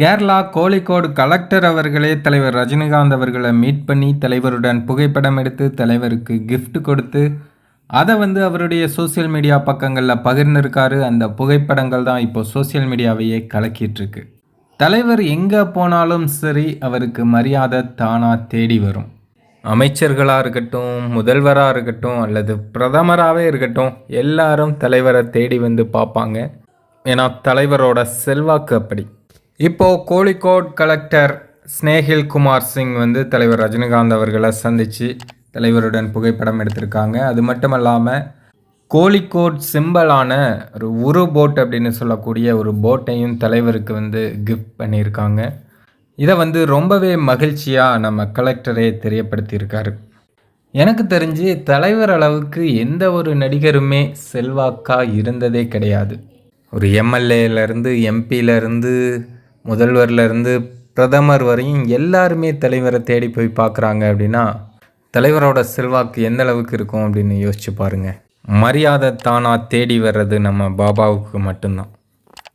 Kerala Kozhikode collector அவர்களே தலைவர் ரஜினிகாந்த் அவர்களை மீட் பண்ணி தலைவருடன் புகைப்படம் எடுத்து தலைவருக்கு கிஃப்ட் கொடுத்து அதை வந்து அவருடைய சோஷியல் மீடியா பக்கங்களில் பகிர்ந்திருக்காரு. அந்த புகைப்படங்கள் தான் இப்போ சோஷியல் மீடியாவையே கலக்கிட்டுருக்கு. தலைவர் எங்கே போனாலும் சரி அவருக்கு மரியாதை தானாக தேடி வரும். அமைச்சர்களாக இருக்கட்டும் முதல்வராக இருக்கட்டும் அல்லது பிரதமராகவே இருக்கட்டும் எல்லாரும் தலைவரை தேடி வந்து பார்ப்பாங்க. ஏன்னா தலைவரோட செல்வாக்கு அப்படி. இப்போது கோழிக்கோட் கலெக்டர் ஸ்னேகில் குமார் சிங் வந்து தலைவர் ரஜினிகாந்த் அவர்களை சந்தித்து தலைவருடன் புகைப்படம் எடுத்திருக்காங்க. அது மட்டும் இல்லாமல் கோழிக்கோட் சிம்பலான ஒரு உரு போட் அப்படின்னு சொல்லக்கூடிய ஒரு போட்டையும் தலைவருக்கு வந்து கிஃப்ட் பண்ணியிருக்காங்க. இதை வந்து ரொம்பவே மகிழ்ச்சியாக நம்ம கலெக்டரே தெரியப்படுத்தியிருக்காரு. எனக்கு தெரிஞ்சு தலைவர் அளவுக்கு எந்த ஒரு நடிகருமே செல்வாக்காக இருந்ததே கிடையாது. ஒரு எம்எல்ஏலேருந்து எம்பியிலேருந்து முதல்வர்லேருந்து பிரதமர் வரையும் எல்லாருமே தலைவரை தேடி போய் பார்க்குறாங்க அப்படின்னா தலைவரோட செல்வாக்கு எந்த அளவுக்கு இருக்கும் அப்படின்னு யோசிச்சு பாருங்கள் மரியாதை தானாக தேடி வர்றது நம்ம பாபாவுக்கு மட்டும்தான்.